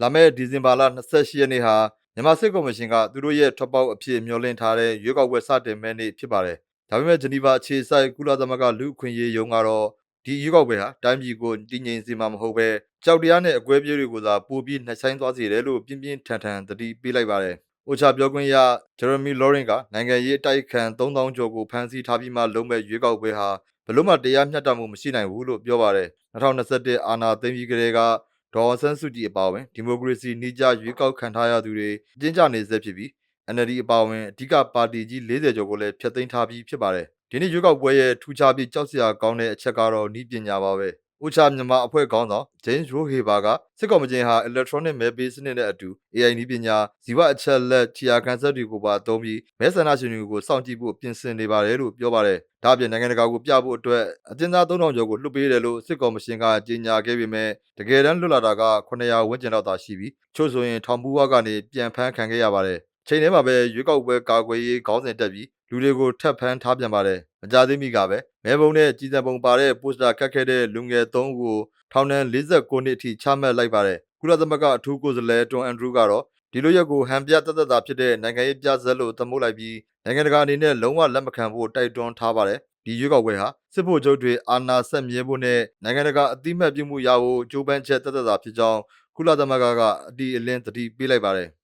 လာမယ့်ဒီဇင်ဘာလ28ရက်နေ့ဟာမြန်မာစစ်ကော်မရှင်ကသူတို့ရဲ့ထွက်ပေါက်အဖြစ်မျှော်လင့်ထားတဲ့ရွေးကောက်ပွဲစတင်မဲ့နေ့ဖြစ်ပါတယ်။ဒါပေမဲ့ဂျနီဗာအခြေစိုက်ကုလသမဂ္ဂလူ့အခွင့်အရေးယုံကတော့ဒီရွေးကောက်ပွဲဟာတိုင်းပြည်ကိုတည်ငြိမ်စေမှာမဟုတ်ပဲကြောက်တရားနဲ့အကွဲပြေးတွေကိုသာပိုပြီးနှိုက်ဆိုင်သွားစေတယ်လို့ပြင်းပြင်းထန်ထန်သတိပေးလိုက်ပါတယ်။အိုချာပြောခွင့်ရဂျရမီလော်ရင်ကနိုင်ငံရေးအတိုက်ခံ3000ကျော်ကိုဖမ်းဆီးထားပြီးမှလုံးမဲ့ရွေးကောက်ပွဲဟာဘယ်လို့မှတရားမျှတမှုမရှိနိုင်ဘူးလို့ပြောပါတယ်2021အာဏာသိမ်းပြီးကတည်းက ဒေါ်အောင်ဆန်းစုကြည်အပါအဝင်ဒီမိုကရေစီနှိကျရွေးကောက်ခံထားရသူတွေအကျဉ်းချနေဆဲဖြစ်ပြီး NLD အပါအဝင်အဓိကပါတီကြီး40ကျော်ကိုလည်းဖျက်သိမ်းထားပြီးဖြစ်ပါတယ်ဒီနေ့ရွေးကောက်ပွဲရဲ့ထူးခြားပြီးကြောက်စရာကောင်းတဲ့အချက်ကတော့ဤပညာပါပဲ။ ဥချာမြန်မာအဖွဲ့ခေါင်းဆောင်ဂျိမ်းရိုဟေဘာကစစ်ကောင်မချင်းဟာ electronic မဲပေးစနစ်နဲ့အတူ AI နည်းပညာဇီဝအချက်လက်ခြေရာခံဆက်တွေကိုပါသုံးပြီးမဲဆန္ဒရှင်တွေကိုစောင့်ကြည့်ဖို့ပြင်ဆင်နေပါတယ်လို့ပြောပါတယ်။ဒါ့အပြင်နိုင်ငံတကာကိုပြဖို့အတွက်အကျဉ်းသား3000ကျော်ကိုလွှတ်ပေးတယ်လို့စစ်ကောင်မရှင်ကကြေညာခဲ့ပေမဲ့တကယ်တမ်းလွတ်လာတာက900ဝန်းကျင်လောက်သာရှိပြီးချို့ဆိုရင်ထောင်ဘူးဝကနေပြန်ဖမ်းခံခဲ့ရပါတယ်။ ချိန်ထဲမှာပဲရွေးကောက်ပွဲကာကွယ်ရေးခေါင်းစဉ်တက်ပြီးလူတွေကိုထပ်ဖမ်းထားပြန်ပါတယ်။မကြသေးမီကပဲမဲပုံနဲ့ကြီးစံပုံပါတဲ့ပိုစတာကတ်ခဲ့တဲ့လူငယ်3ဦးကိုထောင်ဒဏ်49နှစ်အထိချမှတ်လိုက်ပါတယ်။ကုလသမဂ္ဂအထူးကိုယ်စားလှယ်တွန်အန်ဒရူးကတော့ဒီလိုရက်ကိုဟန်ပြတသက်တာဖြစ်တဲ့နိုင်ငံရေးပြဇက်လို့သမုတ်လိုက်ပြီးနိုင်ငံတကာအနေနဲ့လုံးဝလက်မခံဖို့တိုက်တွန်းထားပါတယ်။ဒီရွေးကောက်ပွဲဟာစစ်ဖို့ချုပ်တွေအာဏာဆက်မြဲဖို့နဲ့နိုင်ငံတကာအသိမှတ်ပြုမှုရဖို့ကြိုးပမ်းချက်တသက်တာဖြစ်ကြောင်းကုလသမဂ္ဂကအတီအလင်းသတိပေးလိုက်ပါတယ်။